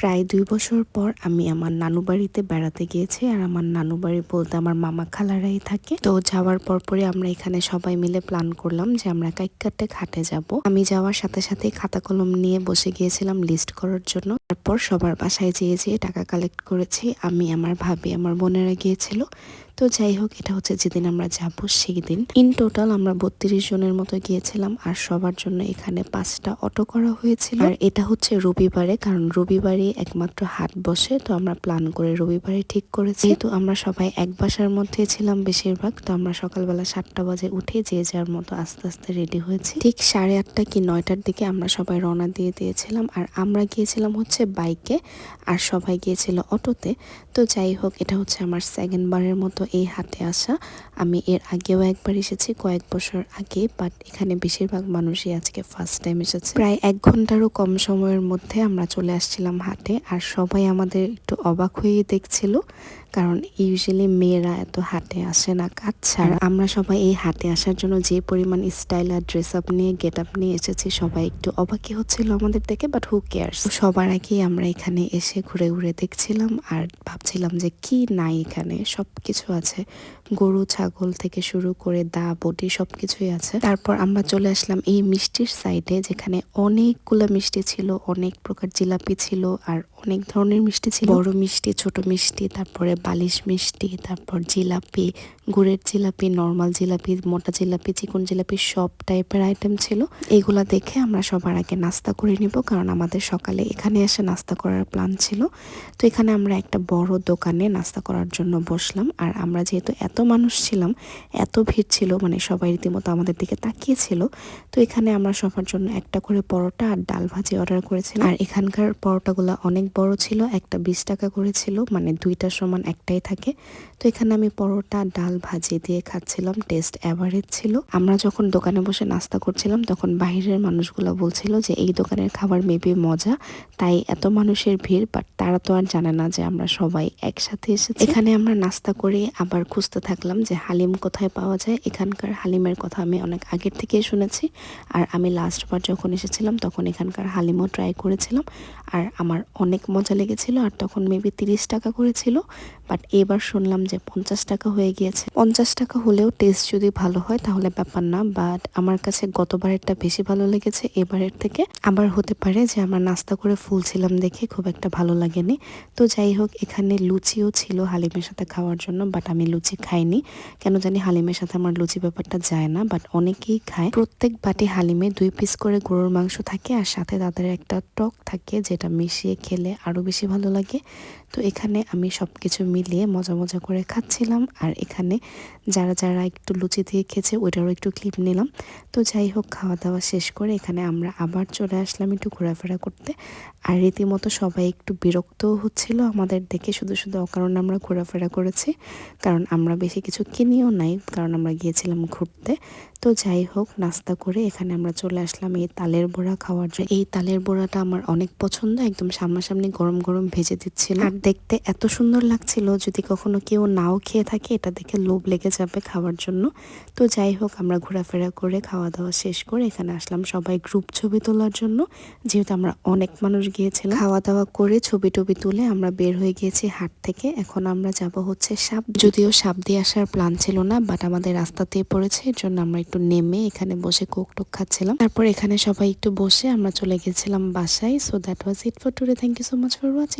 প্রায় দুই বছর পর আমি আমার নানু বাড়িতে বেড়াতে গিয়েছি আর আমার নানু বাড়ি বলতে আমার মামা খালারাই থাকে তো যাওয়ার পর পরে আমরা এখানে সবাই মিলে প্ল্যান করলাম যে আমরা কাইকাটে ঘাটে যাব আমি যাওয়ার সাথে সাথে খাতা কলম নিয়ে বসে গিয়েছিলাম লিস্ট করার জন্য তারপর সবার বাসায় যেয়ে যেয়ে টাকা কালেক্ট করেছি আমি আমার ভাবি আমার বোনেরা গিয়েছিল তো যাই হোক এটা হচ্ছে যেদিন আমরা যাব সেই দিন ইন টোটাল আমরা বত্রিশ জনের মতো গিয়েছিলাম আর সবার জন্য এখানে পাঁচটা অটো করা হয়েছিল আর এটা হচ্ছে রবিবারে কারণ রবিবারে একমাত্র হাট বসে তো আমরা প্ল্যান করে রবিবারে ঠিক করেছি যেহেতু আমরা সবাই এক বাসার মধ্যে ছিলাম বেশিরভাগ তো আমরা সকালবেলা সাতটা বাজে উঠে যে যার মতো আস্তে আস্তে রেডি হয়েছি ঠিক সাড়ে আটটা কি নয়টার দিকে আমরা সবাই রওনা দিয়ে দিয়েছিলাম আর আমরা গিয়েছিলাম হচ্ছে বাইকে আর সবাই গিয়েছিল অটোতে তো যাই হোক এটা হচ্ছে আমার সেকেন্ড বারের মতো এই হাটে আসা আমি এর আগেও একবার এসেছি কয়েক বছর আগে বাট এখানে বেশিরভাগ মানুষই আজকে ফার্স্ট টাইম এসেছে প্রায় এক ঘন্টারও কম সময়ের মধ্যে আমরা চলে আসছিলাম হাটে আর সবাই আমাদের একটু অবাক হয়ে দেখছিল কারণ ইউজুয়ালি মেয়েরা এত হাটে আসে না কাজ ছাড়া আমরা সবাই এই হাটে আসার জন্য যে পরিমাণ স্টাইল আর ড্রেস আপ নিয়ে গেট আপ নিয়ে এসেছি সবাই একটু অবাকি হচ্ছিল আমাদের দেখে বাট হু কেয়ার্স সবার আগে আমরা এখানে এসে ঘুরে ঘুরে দেখছিলাম আর ভাবছিলাম যে কি নাই এখানে সব কিছু আছে গরু ছাগল থেকে শুরু করে দা বটি সব কিছুই আছে তারপর আমরা চলে আসলাম এই মিষ্টির সাইডে যেখানে অনেকগুলো মিষ্টি ছিল অনেক প্রকার জিলাপি ছিল আর অনেক ধরনের মিষ্টি ছিল বড় মিষ্টি ছোট মিষ্টি তারপরে বালিশ মিষ্টি তারপর জিলাপি গুড়ের জিলাপি নর্মাল জিলাপি মোটা জিলাপি চিকন জিলাপি সব টাইপের আইটেম ছিল এগুলো দেখে আমরা সবার আগে নাস্তা করে নিব কারণ আমাদের সকালে এখানে এসে নাস্তা করার প্ল্যান ছিল তো এখানে আমরা একটা বড় দোকানে নাস্তা করার জন্য বসলাম আর আমরা যেহেতু এত মানুষ ছিলাম এত ভিড় ছিল মানে সবাই রীতিমতো আমাদের দিকে তাকিয়েছিল তো এখানে আমরা সবার জন্য একটা করে পরোটা আর ডাল ভাজি অর্ডার করেছিলাম আর এখানকার পরোটাগুলো অনেক বড় ছিল একটা বিশ টাকা করে ছিল মানে দুইটা সমান একটাই থাকে তো এখানে আমি পরোটা ডাল ভাজি দিয়ে খাচ্ছিলাম টেস্ট অ্যাভারেজ ছিল আমরা যখন দোকানে বসে নাস্তা করছিলাম তখন বাহিরের মানুষগুলো বলছিল যে এই দোকানের খাবার মেবি মজা তাই এত মানুষের ভিড় বাট তারা তো আর জানে না যে আমরা সবাই একসাথে এসেছি এখানে আমরা নাস্তা করে আবার খুঁজতে থাকলাম যে হালিম কোথায় পাওয়া যায় এখানকার হালিমের কথা আমি অনেক আগের থেকেই শুনেছি আর আমি লাস্টবার যখন এসেছিলাম তখন এখানকার হালিমও ট্রাই করেছিলাম আর আমার অনেক মজা লেগেছিল আর তখন মেবি তিরিশ টাকা করেছিল বাট এবার শুনলাম যে পঞ্চাশ টাকা হয়ে গিয়েছে পঞ্চাশ টাকা হলেও টেস্ট যদি ভালো হয় তাহলে ব্যাপার না বাট আমার কাছে গতবারেরটা বেশি ভালো লেগেছে এবারের থেকে আবার হতে পারে যে আমার নাস্তা করে ফুল ছিলাম দেখে খুব একটা ভালো লাগেনি তো যাই হোক এখানে লুচিও ছিল হালিমের সাথে খাওয়ার জন্য বাট আমি লুচি খাইনি কেন জানি হালিমের সাথে আমার লুচি ব্যাপারটা যায় না বাট অনেকেই খায় প্রত্যেক বাটি হালিমে দুই পিস করে গরুর মাংস থাকে আর সাথে তাদের একটা টক থাকে যে সেটা মিশিয়ে খেলে আরও বেশি ভালো লাগে তো এখানে আমি সব কিছু মিলিয়ে মজা মজা করে খাচ্ছিলাম আর এখানে যারা যারা একটু লুচি দিয়ে খেয়েছে ওইটারও একটু ক্লিপ নিলাম তো যাই হোক খাওয়া দাওয়া শেষ করে এখানে আমরা আবার চলে আসলাম একটু ঘোরাফেরা করতে আর রীতিমতো সবাই একটু বিরক্তও হচ্ছিল আমাদের দেখে শুধু শুধু অকারণে আমরা ঘোরাফেরা করেছি কারণ আমরা বেশি কিছু কিনিও নাই কারণ আমরা গিয়েছিলাম ঘুরতে তো যাই হোক নাস্তা করে এখানে আমরা চলে আসলাম এই তালের বড়া খাওয়ার জন্য এই তালের বড়াটা আমার অনেক পছন্দ সুন্দর একদম সামনাসামনি গরম গরম ভেজে দিচ্ছিল আর দেখতে এত সুন্দর লাগছিল যদি কখনো কেউ নাও খেয়ে থাকে এটা দেখে লোভ লেগে যাবে খাওয়ার জন্য তো যাই হোক আমরা ঘোরাফেরা করে খাওয়া দাওয়া শেষ করে এখানে আসলাম সবাই গ্রুপ ছবি তোলার জন্য যেহেতু আমরা অনেক মানুষ গিয়েছিলাম খাওয়া দাওয়া করে ছবি টবি তুলে আমরা বের হয়ে গিয়েছি হাট থেকে এখন আমরা যাব হচ্ছে সাপ যদিও সাপ দিয়ে আসার প্ল্যান ছিল না বাট আমাদের রাস্তাতেই পড়েছে এর জন্য আমরা একটু নেমে এখানে বসে কোক টোক খাচ্ছিলাম তারপর এখানে সবাই একটু বসে আমরা চলে গেছিলাম বাসায় so that was That's it for today. Thank you so much for watching.